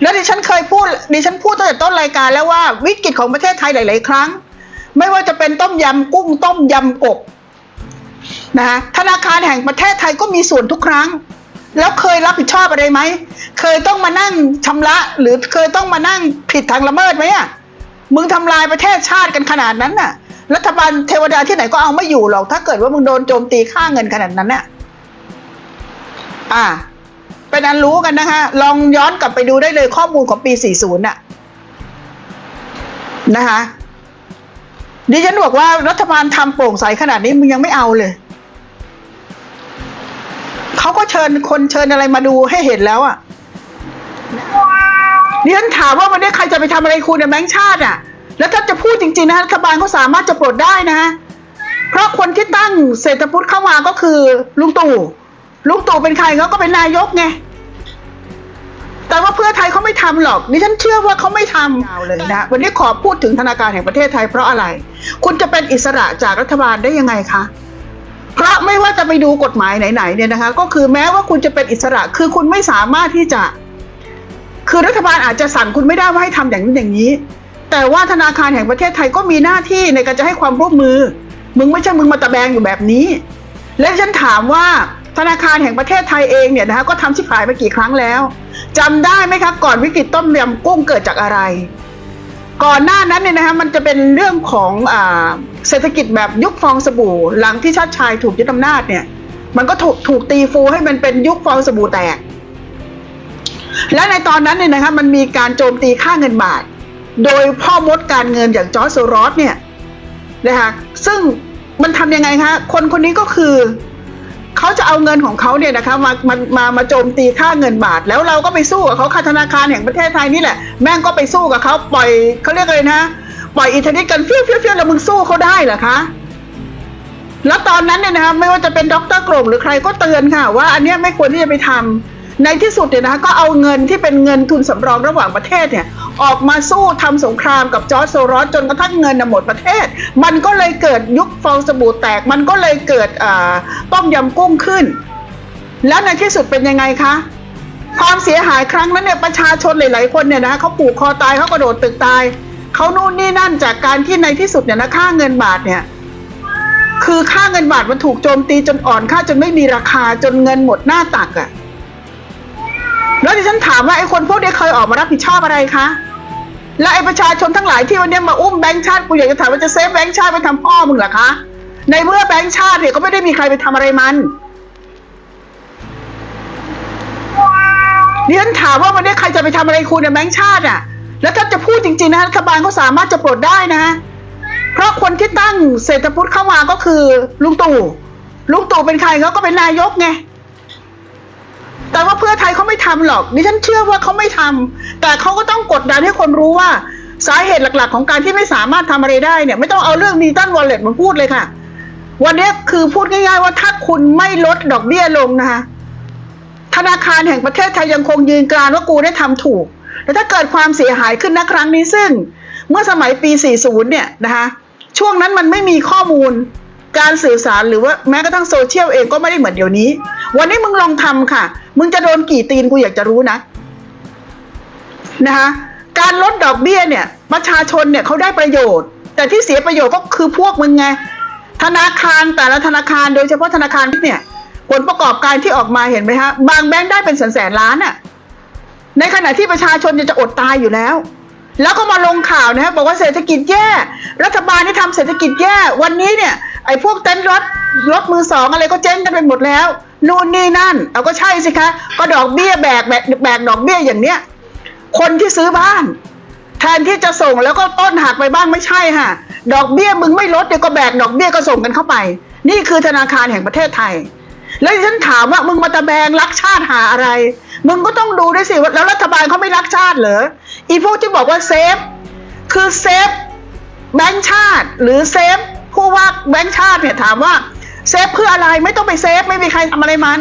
แล้วดิฉันเคยพูดดิฉันพูดตั้งแต่ต้นรายการแล้วว่าวิกฤตของประเทศไทยหลาย ๆ ครั้ง ไม่ว่าจะเป็นต้มยำกุ้งต้มยำกบนะคะธนาคารแห่งประเทศไทยก็มีส่วนทุกครั้ง แล้วเคยรับผิดชอบอะไรไหม เคยต้องมานั่งชำระ หรือเคยต้องมานั่งผิดทางละเมิดไหมอะมึงทำลายประเทศชาติกันขนาดนั้นน่ะ รัฐบาลเทวดาที่ไหนก็เอาไม่อยู่หรอกถ้าเกิดว่ามึงโดนโจมตีค่าเงินขนาดนั้นน่ะอ่า เป็นอันรู้กันนะคะลองย้อนกลับไปดูได้เลยข้อมูลของปี 40น่ะนะคะดิฉันบอกว่ารัฐบาลทำโปร่งใสขนาดนี้มึงยังไม่เอาเลยเขาก็เชิญคนเชิญอะไรมาดูให้เห็นแล้วอะ่ะดิฉันถามว่าวันนี้ใครจะไปทำอะไรคุณในแบงค์ชาติอะ่ะ แล้วถ้าจะพูดจริงๆนะรัฐบาลเขาสามารถจะปลดได้นะเพราะคนที่ตั้งเศรษฐพุทธเข้ามาก็คือลุงตู่ลุงตู่เป็นใครเขาก็เป็นนายกไง แต่ว่าเพื่อไทยเขาไม่ทำหรอกดิฉันเชื่อว่าเขาไม่ทำยาวเลยนะวันนี้ขอพูดถึงธนาคารแห่งประเทศไทยเพราะอะไร คุณจะเป็นอิสระจากรัฐบาลได้ยังไงคะเพราะไม่ว่าจะไปดูกฎหมายไหนๆเนี่ยนะคะ ก็คือแม้ว่าคุณจะเป็นอิสระ คือคุณไม่สามารถที่จะ คือรัฐบาลอาจจะสั่งคุณไม่ได้ว่าให้ทำอย่างนี้อย่างนี้ แต่ว่าธนาคารแห่งประเทศไทยก็มีหน้าที่ในการจะให้ความร่วมมือ มึงไม่ใช่มึงมาตะแบงอยู่แบบนี้ และฉันถามว่า ธนาคารแห่งประเทศไทยเองเนี่ยนะคะก็ทำชิบหายมากี่ครั้งแล้วจำได้ไหมครับก่อนวิกฤตต้มยำกุ้งเกิดจากอะไร ก่อนหน้านั้นเนี่ยนะคะมันจะเป็นเรื่องของอเศรษฐกิจแบบยุคฟองสบู่ หลังที่ชาติชายถูกยึดอำนาจเนี่ย มันก็ถูกถูกตีฟูให้มันเป็นยุคฟองสบู่แตก และในตอนนั้นเนี่ยนะคะมันมีการโจมตีค่าเงินบาท โดยพ่อมดการเงินอย่างจอร์จโซรอสเนี่ยนะคะซึ่งมันทำยังไงคะคนคนนี้ก็คือ เขาจะเอาเงินของเขาเนี่ยนะคะมามามามาโจมตีค่าเงินบาท แล้วเราก็ไปสู้กับเขาค่าธนาคารแห่งประเทศไทยนี่แหละ แม่งก็ไปสู้กับเขาปล่อยเขาเรียกเลยนะปล่อยอิทธิฤทธิ์กันเฟี้ยวเฟี้ยวเฟี้ยวแล้วมึงสู้เขาได้เหรอคะแล้วตอนนั้นเนี่ยนะคะไม่ว่าจะเป็นดรกลมหรือใครก็เตือนค่ะ ว่าอันเนี้ยไม่ควรที่จะไปทำ ในที่สุดเนี่ยนะคะก็เอาเงินที่เป็นเงินทุนสำรองระหว่างประเทศเนี่ยออกมาสู้ทำสงครามกับจอร์จโซรอสจนกระทั่งเงินหมดประเทศ มันก็เลยเกิดยุคฟองสบู่แตก มันก็เลยเกิดต้มยำกุ้งขึ้น แล้วในที่สุดเป็นยังไงคะความเสียหายครั้งนั้นเนี่ยประชาชนหลายๆคนเนี่ยนะเขาผูกคอตายเขากระโดดตึกตายเขานู่นนี่นั่นจากการที่ในที่สุดเนี่ยนะค่าเงินบาทเนี่ยคือค่าเงินบาทมันถูกโจมตีจนอ่อนค่าจนไม่มีราคาจนเงินหมดหน้าตักอะ่ะ แล้วที่ฉันถามว่าไอ้คนพวกนี้เคยออกมารับผิดชอบอะไรคะ และไอ้ประชาชนทั้งหลายที่วันนี้มาอุ้มแบงค์ชาติกูอยากจะถามว่าจะเซฟแบงค์ชาติไปทำพ่อมึงเหรอคะ ในเมื่อแบงค์ชาติเนี่ยก็ไม่ได้มีใครไปทำอะไรมันดิฉันถามว่าวันนี้ใครจะไปทำอะไรคุณในแบงค์ชาติอะ แล้วถ้าจะพูดจริงๆนะรัฐบาลเขาสามารถจะปลดได้นะ เพราะคนที่ตั้งเศรษฐพุทธเข้ามาก็คือลุงตู่ลุงตู่เป็นใครเขาก็เป็นนายกไง แต่ว่าเพื่อไทยเขาไม่ทำหรอกดิฉันเชื่อว่าเขาไม่ทำแต่เขาก็ต้องกดดันให้คนรู้ว่าสาเหตุหลักๆ ของการที่ไม่สามารถทำอะไรได้เนี่ย ไม่ต้องเอาเรื่องดิจิตอลวอลเล็ตมาพูดเลยค่ะ วันนี้คือพูดง่ายๆว่าถ้าคุณไม่ลดดอกเบี้ยลงนะคะธนาคารแห่งประเทศไทยยังคงยืนกรานว่ากูได้ทำถูก แต่ถ้าเกิดความเสียหายขึ้นนะครั้งนี้ซึ่ง เมื่อสมัยปี 40 เนี่ยนะคะช่วงนั้นมันไม่มีข้อมูลการสื่อสารหรือว่าแม้กระทั่งโซเชียลเองก็ไม่ได้เหมือนเดี๋ยวนี้ วันนี้มึงลองทำค่ะ มึงจะโดนกี่ตีนกูอยากจะรู้นะนะคะการลดดอกเบี้ยเนี่ย ประชาชนเนี่ยเขาได้ประโยชน์ แต่ที่เสียประโยชน์ก็คือพวกมึงไง ธนาคารแต่ละธนาคารโดยเฉพาะธนาคารเนี่ย ผลประกอบการที่ออกมาเห็นไหมฮะบางแบงค์ได้เป็นแสนแสนล้านอะในขณะที่ประชาชนจะจะอดตายอยู่แล้ว แล้วก็มาลงข่าวนะฮะบอกว่าเศรษฐกิจแย่ รัฐบาลที่ทำเศรษฐกิจแย่ วันนี้เนี่ยไอ้พวกเต็นท์รถรถมือสองอะไรก็เจ๊งกันไปหมดแล้ว นู่นนี่นั่น เอาก็ใช่สิคะ ก็ดอกเบี้ยแบกแบกแบกดอกเบี้ยอย่างเนี้ย คนที่ซื้อบ้าน แทนที่จะส่งแล้วก็ต้นหักไปบ้างไม่ใช่ค่ะ ดอกเบี้ยมึงไม่ลดเดี๋ยวก็แบกดอกเบี้ยก็ส่งกันเข้าไป นี่คือธนาคารแห่งประเทศไทย แล้วฉันถามว่ามึงมาตะแบงรักชาติหาอะไร มึงก็ต้องดูด้วยสิว่าแล้วรัฐบาลเขาไม่รักชาติเหรอ อีพวกที่บอกว่าเซฟ คือเซฟแบงค์ชาติ หรือเซฟผู้ว่าแบงค์ชาติเนี่ยถามว่า เซฟเพื่ออะไรไม่ต้องไปเซฟไม่มีใครทำอะไรมัน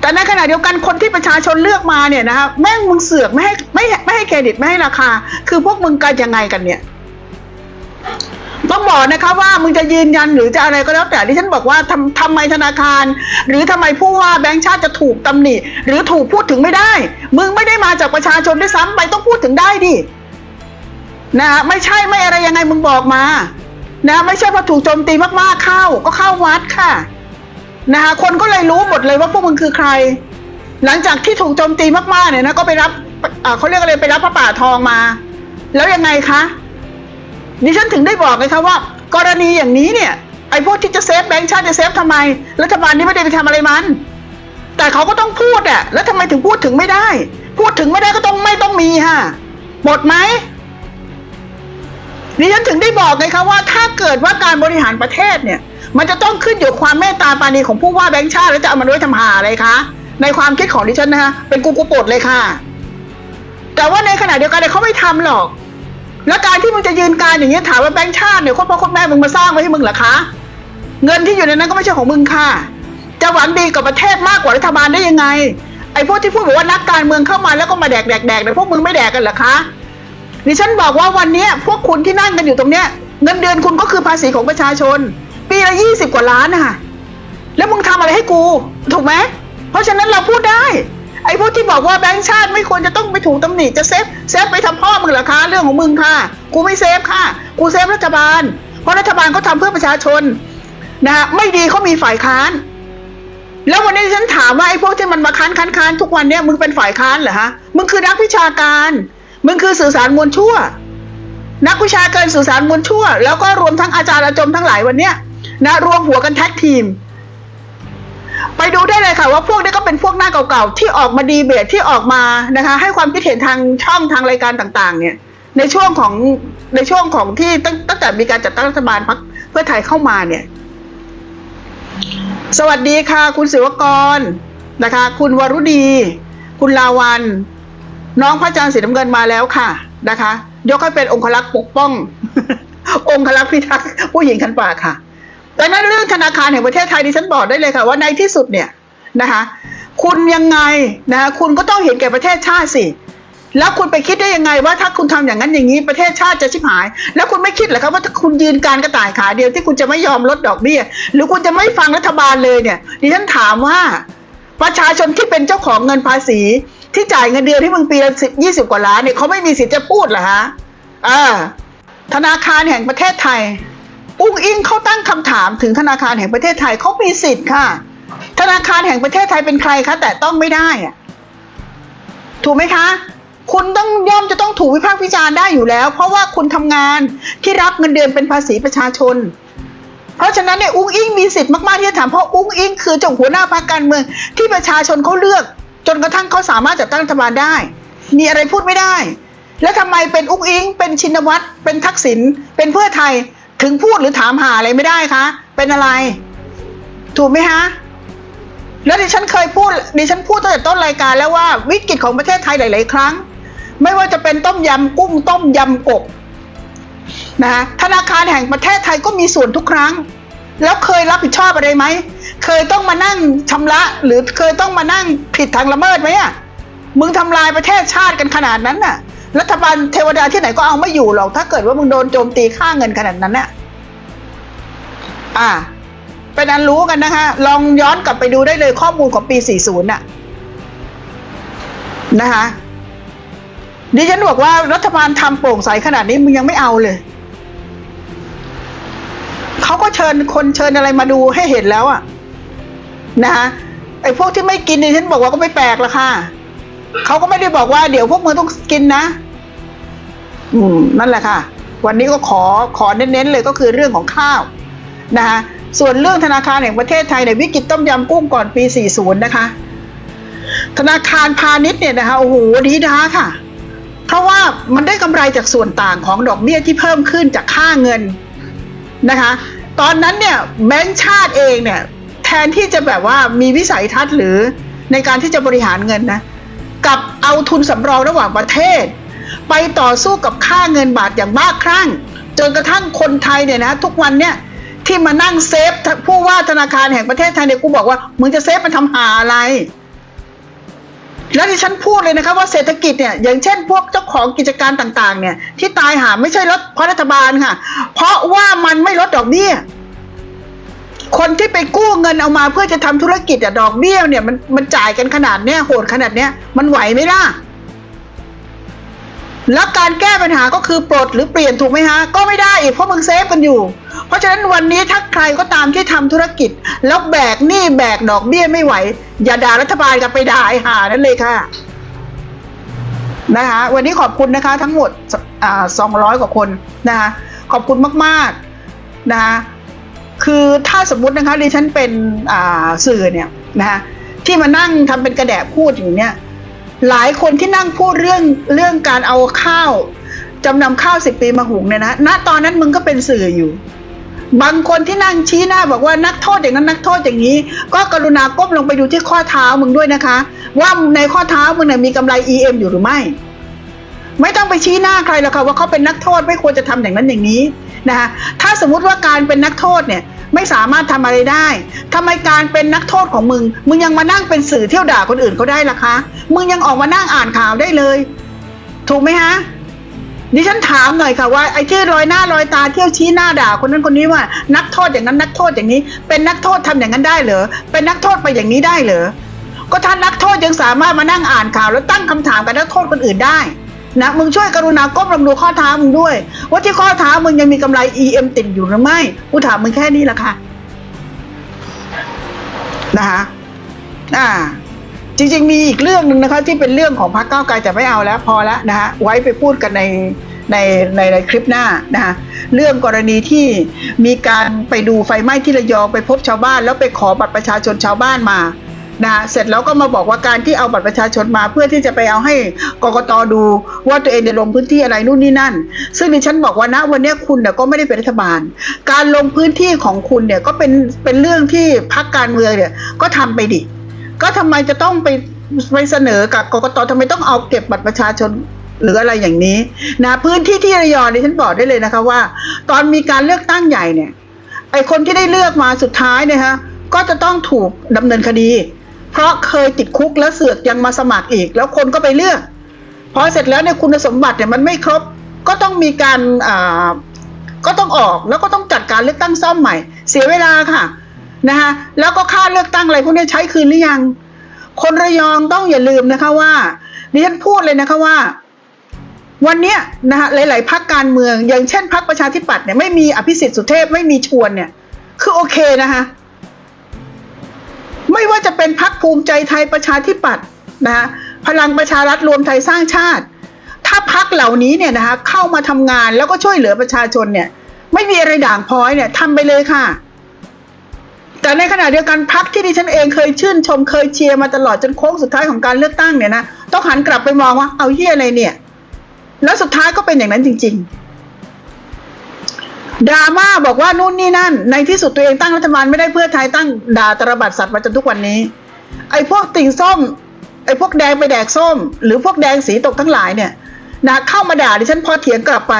แต่ในขณะเดียวกันคนที่ประชาชนเลือกมาเนี่ยนะครับแม่งมึงเสือกไม่ให้ไม่ให้ไม่ให้เครดิตไม่ให้ราคา คือพวกมึงกันยังไงกันเนี่ยต้องบอกนะคะว่ามึงจะยืนยันหรือจะอะไรก็แล้วแต่ที่ฉันบอกว่าทำทำไมธนาคาร หรือทำไมผู้ว่าแบงค์ชาติจะถูกตำหนิหรือถูกพูดถึงไม่ได้ มึงไม่ได้มาจากประชาชนด้วยซ้ำไปต้องพูดถึงได้ดินะฮะไม่ใช่ไม่อะไรยังไงมึงบอกมา นะไม่ใช่พอถูกโจมตีมากๆเข้าก็เข้าวัดค่ะนะคะคนก็เลยรู้หมดเลยว่าพวกมึงคือใคร หลังจากที่ถูกโจมตีมากๆเนี่ยนะก็ไปรับเขาเรียกอะไรไปรับพระป่าทองมา แล้วยังไงคะดิฉันถึงได้บอกเลยค่ะว่า กรณีอย่างนี้เนี่ยไอ้พวกที่จะเซฟแบงค์ชาติจะเซฟทำไมรัฐบาลนี้ไม่ได้ไปทำอะไรมัน แต่เขาก็ต้องพูดอะแล้วทำไมถึงพูดถึงไม่ได้ พูดถึงไม่ได้ก็ต้องไม่ต้องมีค่ะหมดไหม ดิฉันถึงได้บอกไงคะว่าถ้าเกิดว่าการบริหารประเทศเนี่ย มันจะต้องขึ้นอยู่ความเมตตาปราณีของผู้ว่าแบงค์ชาติแล้วจะเอามันไว้ทำหาอะไรคะในความคิดของดิฉันนะคะเป็นกูกูปลดเลยค่ะ แต่ว่าในขณะเดียวกันเนี่ยเขาไม่ทำหรอก แล้วการที่มึงจะยืนการอย่างนี้ถามว่าแบงค์ชาติเนี่ยคนพ่อคนแม่มึงมาสร้างไว้ให้มึงเหรอคะ เงินที่อยู่ในนั้นก็ไม่ใช่ของมึงค่ะ จะหวังดีกับประเทศมากกว่ารัฐบาลได้ยังไง ไอ้พวกที่พูดบอกว่านักการเมืองเข้ามาแล้วก็มาแดกแดกแดกเนี่ยพวกมึงไม่แดกกันเหรอคะ ดิฉันบอกว่าวันนี้พวกคุณที่นั่งกันอยู่ตรงเนี้ยเงินเดือนคุณก็คือภาษีของประชาชน ปีละยี่สิบกว่าล้านนะคะแล้วมึงทำอะไรให้กู ถูกไหมเพราะฉะนั้นเราพูดได้ ไอ้พวกที่บอกว่าแบงค์ชาติไม่ควรจะต้องไปถูกตำหนิจะเซฟเซฟไปทำพ่อมึงเหรอคะเรื่องของมึงค่ะ กูไม่เซฟค่ะ กูเซฟรัฐบาล เพราะรัฐบาลเขาทำเพื่อประชาชนนะฮะไม่ดีเขามีฝ่ายค้าน แล้ววันนี้ฉันถามว่าไอ้พวกที่มันมาค้านค้านค้านทุกวันเนี่ยมึงเป็นฝ่ายค้านเหรอฮะมึงคือนักวิชาการ มึงคือสื่อสารมวลชั่ว นักวิชาการสื่อสารมวลชั่ว แล้วก็รวมทั้งอาจารย์อาจมทั้งหลายวันเนี้ยนะรวมหัวกันแท็กทีม ไปดูได้เลยค่ะว่าพวกนี้ก็เป็นพวกหน้าเก่าๆที่ออกมาดีเบตที่ออกมานะคะ ให้ความคิดเห็นทางช่องทางรายการต่างๆ เนี่ย ในช่วงของในช่วงของที่ตั้งตั้งแต่มีการจัดตั้งรัฐบาลพรรคเพื่อไทยเข้ามาเนี่ย สวัสดีค่ะ คุณศิวกรนะคะ คุณวรุดี คุณลาวัน น้องพระอาจารย์สีน้ำเงินมาแล้วค่ะนะคะ ยกให้เป็นองครักษ์ปกป้อง องครักษ์พิทักษ์ผู้หญิงคันป่าค่ะดังนั้นเรื่องธนาคารแห่งประเทศไทยดิฉันบอกได้เลยค่ะ ว่าในที่สุดเนี่ยนะคะ คุณยังไงนะคะคุณก็ต้องเห็นแก่ประเทศชาติสิแล้วคุณไปคิดได้ยังไงว่าถ้าคุณทำอย่างนั้นอย่างนี้ประเทศชาติจะชิบหาย แล้วคุณไม่คิดเหรอครับว่าถ้าคุณยืนการกระต่ายขาเดียวที่คุณจะไม่ยอมลดดอกเบี้ย หรือคุณจะไม่ฟังรัฐบาลเลยเนี่ยดิฉันถามว่า ประชาชนที่เป็นเจ้าของเงินภาษี ที่จ่ายเงินเดือนที่มึงปีละสิบยี่สิบกว่าล้านเนี่ยเขาไม่มีสิทธิ์จะพูดเหรอฮะอ่าธนาคารแห่งประเทศไทยอุ้งอิงเขาตั้งคำถามถึงธนาคารแห่งประเทศไทยเขามีสิทธิ์ค่ะ ธนาคารแห่งประเทศไทยเป็นใครคะแต่ต้องไม่ได้อะถูกไหมคะ คุณต้องย่อมจะต้องถูกวิพากษ์วิจารณ์ได้อยู่แล้ว เพราะว่าคุณทำงานที่รับเงินเดือนเป็นภาษีประชาชน เพราะฉะนั้นเนี่ยอุ้งอิงมีสิทธิ์มากๆที่จะถามเพราะอุ้งอิงคือเจ้าหัวหน้าพรรคการเมืองที่ประชาชนเขาเลือก จนกระทั่งเขาสามารถจัดตั้งรัฐบาลได้ มีอะไรพูดไม่ได้ แล้วทำไมเป็นอุ้งอิง เป็นชินวัตรเป็นทักษิณเป็นเพื่อไทยถึงพูดหรือถามหาอะไรไม่ได้คะ เป็นอะไร ถูกไหมฮะแล้วดิฉันเคยพูดดิฉันพูดตั้งแต่ต้นรายการแล้วว่าวิกฤตของประเทศไทยหลาย ๆ ครั้ง ไม่ว่าจะเป็นต้มยำกุ้งต้มยำกบนะฮะธนาคารแห่งประเทศไทยก็มีส่วนทุกครั้ง แล้วเคยรับผิดชอบอะไรไหม เคยต้องมานั่งชำระ หรือเคยต้องมานั่งผิดทางละเมิดไหมอะมึงทำลายประเทศชาติกันขนาดนั้นน่ะ รัฐบาลเทวดาที่ไหนก็เอาไม่อยู่หรอก ถ้าเกิดว่ามึงโดนโจมตีค่าเงินขนาดนั้นน่ะ อ่า เป็นอันรู้กันนะคะ ลองย้อนกลับไปดูได้เลยข้อมูลของปี 40น่ะ นะคะดิฉันบอกว่ารัฐบาลทำโปร่งใสขนาดนี้มึงยังไม่เอาเลย เขาก็เชิญคนเชิญอะไรมาดูให้เห็นแล้วอะนะคะไอ้พวกที่ไม่กินดิฉันบอกว่าก็ไม่แปลกละค่ะเขาก็ไม่ได้บอกว่าเดี๋ยวพวกมึงต้องกินนะ อืม นั่นแหละค่ะ วันนี้ก็ขอขอเน้นๆเลยก็คือเรื่องของข้าวนะคะส่วนเรื่องธนาคารแห่งประเทศไทยในยวิกฤตต้มยำกุ้งก่อนปี 40 นะคะ ธนาคารพาณิชย์เนี่ยนะคะโอ้โหดีด้าค่ะ เพราะว่ามันได้กำไรจากส่วนต่างของดอกเบี้ยที่เพิ่มขึ้นจากค่าเงิน นะคะ ตอนนั้นเนี่ยแบงก์ชาติเองเนี่ยแทนที่จะแบบว่ามีวิสัยทัศน์หรือในการที่จะบริหารเงินนะกับเอาทุนสำรองระหว่างประเทศ ไปต่อสู้กับค่าเงินบาทอย่างบ้าคลั่ง จนกระทั่งคนไทยเนี่ยนะทุกวันเนี่ยที่มานั่งเซฟผู้ว่าธนาคารแห่งประเทศไทยเนี่ยกูบอกว่ามึงจะเซฟมันทำหาอะไร แล้วที่ฉันพูดเลยนะครับว่าเศรษฐกิจเนี่ยอย่างเช่นพวกเจ้าของกิจการต่างๆ เนี่ยที่ตายหาไม่ใช่ลดเพราะรัฐบาลค่ะ เพราะว่ามันไม่ลดดอกเบี้ยคนที่ไปกู้เงินเอามาเพื่อจะทำธุรกิจอะดอกเบี้ยเนี่ยมันมันจ่ายกันขนาดเนี้ยโหดขนาดเนี้ยมันไหวไหมล่ะ แล้วการแก้ปัญหาก็คือปลดหรือเปลี่ยนถูกไหมฮะ ก็ไม่ได้อีกเพราะมึงเซฟกันอยู่ เพราะฉะนั้นวันนี้ถ้าใครก็ตามที่ทำธุรกิจ แล้วแบกหนี้แบกดอกเบี้ยไม่ไหว อย่าด่ารัฐบาลกับไปด่าไอ้ห่านั่นเลยค่ะนะคะวันนี้ขอบคุณนะคะทั้งหมดสองร้อยกว่าคนนะคะขอบคุณมากๆนะคะคือถ้าสมมุตินะคะดิฉันเป็นสื่อเนี่ยนะคะที่มานั่งทำเป็นกระแดะพูดอยู่เนี่ย หลายคนที่นั่งพูดเรื่องเรื่องการเอาข้าวจำนำข้าวสิบปีมาหุงเนี่ยนะณตอนนั้นมึงก็เป็นสื่ออยู่ บางคนที่นั่งชี้หน้าบอกว่านักโทษอย่างนั้นนักโทษอย่างนี้ ก็กรุณาก้มลงไปดูที่ข้อเท้ามึงด้วยนะคะ ว่าในข้อเท้ามึงเนี่ยมีกำไร EM อยู่หรือไม่ ไม่ต้องไปชี้หน้าใครหรอกค่ะว่าเขาเป็นนักโทษไม่ควรจะทำอย่างนั้นอย่างนี้นะคะถ้าสมมุติว่าการเป็นนักโทษเนี่ย ไม่สามารถทำอะไรได้ทำไมการเป็นนักโทษของมึง มึงยังมานั่งเป็นสื่อเที่ยวด่าคนอื่นเขาได้ล่ะคะ มึงยังออกมานั่งอ่านข่าวได้เลย ถูกไหมฮะดิฉันถามหน่อยค่ะว่าไอ้ที่รอยหน้ารอยตาเที่ยวชี้หน้าด่าคนนั้นคนนี้ว่า นักโทษอย่างนั้นนักโทษอย่างนี้ เป็นนักโทษทำอย่างนั้นได้เหรอเป็นนักโทษไปอย่างนี้ได้เหรอก็ถ้านักโทษยังสามารถมานั่งอ่านข่าว แล้วตั้งคำถามกับนักโทษคนอื่นได้ นะมึงช่วยกรุณาก้มลงดูข้อเท้ามึงด้วย ว่าที่ข้อเท้ามึงยังมีกำไร EM ติดอยู่หรือไม่กูถามมึงแค่นี้แหละค่ะนะคะอ่า จริง ๆ มีอีกเรื่องหนึ่งนะคะ ที่เป็นเรื่องของพรรคก้าวไกลแต่ไม่เอาแล้ว พอแล้วนะคะไว้ไปพูดกันในในในในคลิปหน้านะคะเรื่องกรณีที่มีการไปดูไฟไหม้ที่ระยองไปพบชาวบ้าน แล้วไปขอบัตรประชาชนชาวบ้านมา นะเสร็จแล้วก็มาบอกว่าการที่เอาบัตรประชาชนมาเพื่อที่จะไปเอาให้กกตดูว่าตัวเองได้ลงพื้นที่อะไรนู่นนี่นั่น ซึ่งดิฉันบอกว่าณวันนี้คุณเนี่ยก็ไม่ได้เป็นรัฐบาล การลงพื้นที่ของคุณเนี่ยก็เป็นเป็นเรื่องที่พรรคการเมืองเนี่ยก็ทำไปดิก็ทำไมจะต้องไปไปเสนอกับกกตทำไมต้องเอาเก็บบัตรประชาชนหรืออะไรอย่างนี้นะพื้นที่ที่ระยองดิฉันบอกได้เลยนะคะว่า ตอนมีการเลือกตั้งใหญ่เนี่ยไอคนที่ได้เลือกมาสุดท้ายเนี่ยฮะก็จะต้องถูกดำเนินคดี เพราะเคยติดคุกแล้วเสือกยังมาสมัครอีก แล้วคนก็ไปเลือกพอเสร็จแล้วเนี่ยคุณสมบัติเนี่ยมันไม่ครบก็ต้องมีการอ่าก็ต้องออกแล้วก็ต้องจัดการเลือกตั้งซ่อมใหม่ เสียเวลาค่ะนะคะแล้วก็ค่าเลือกตั้งอะไรพวกนี้ใช้คืนหรือยัง คนระยองต้องอย่าลืมนะคะว่าดิฉันพูดเลยนะคะว่า วันนี้นะคะหลาย ๆพักการเมือง อย่างเช่นพักประชาธิปัตย์เนี่ยไม่มีอภิสิทธิ์สุเทพไม่มีชวนเนี่ย คือโอเคนะคะ ไม่ว่าจะเป็นพักภูมิใจไทยประชาธิปัตย์นะคะพลังประชารัฐรวมไทยสร้างชาติ ถ้าพักเหล่านี้เนี่ยนะคะเข้ามาทำงานแล้วก็ช่วยเหลือประชาชนเนี่ย ไม่มีอะไรด่างพร้อยเนี่ยทำไปเลยค่ะ แต่ในขณะเดียวกันพักที่ดิฉันเองเคยชื่นชมเคยเชียร์มาตลอดจนโค้งสุดท้ายของการเลือกตั้งเนี่ยนะต้องหันกลับไปมองว่าเอาเฮียอะไรเนี่ย แล้วสุดท้ายก็เป็นอย่างนั้นจริง ๆ ดราม่าบอกว่านู่นนี่นั่น ในที่สุดตัวเองตั้งรัฐบาลไม่ได้เพื่อไทยตั้งด่าตระบัดสัตว์มาจนทุกวันนี้ ไอ้พวกติ่งส้ม ไอ้พวกแดงไปแดกส้ม หรือพวกแดงสีตกทั้งหลายเนี่ยนะเข้ามาด่าดิฉันพอเถียงกลับไป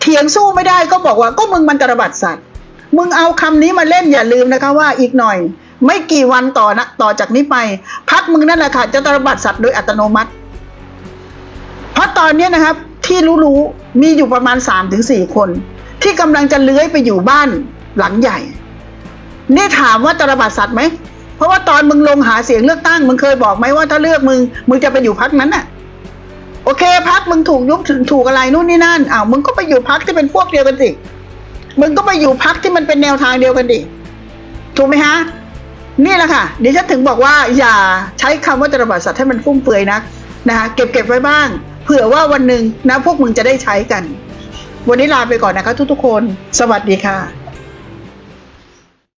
เถียงสู้ไม่ได้ก็บอกว่าก็มึงมันตระบัดสัตว์ มึงเอาคำนี้มาเล่นอย่าลืมนะคะว่าอีกหน่อย ไม่กี่วันต่อนะต่อจากนี้ไปพักมึงนั่นแหละค่ะจะตระบัดสัตว์โดยอัตโนมัติ เพราะตอนนี้นะครับที่รู้ๆมีอยู่ประมาณสามถึงสี่คน ที่กำลังจะเลื้อยไปอยู่บ้านหลังใหญ่นี่ถามว่าตระบัดสัตว์ไหม เพราะว่าตอนมึงลงหาเสียงเลือกตั้ง มึงเคยบอกไหมว่าถ้าเลือกมึง มึงจะไปอยู่พักนั้นน่ะ โอเคพักมึงถูกยุบถูกอะไรนู่นนี่นั่นอ้าวมึงก็ไปอยู่พักที่เป็นพวกเดียวกันสิมึงก็ไปอยู่พักที่มันเป็นแนวทางเดียวกันดิถูกไหมฮะนี่แหละค่ะดิฉันถึงบอกว่าอย่าใช้คำว่าตระบัดสัตว์ให้มันฟุ่มเฟือยนักนะคะเก็บเก็บไว้บ้าง เผื่อว่าวันหนึ่งนะพวกมึงจะได้ใช้กัน วันนี้ลาไปก่อนนะคะทุกๆคน สวัสดีค่ะ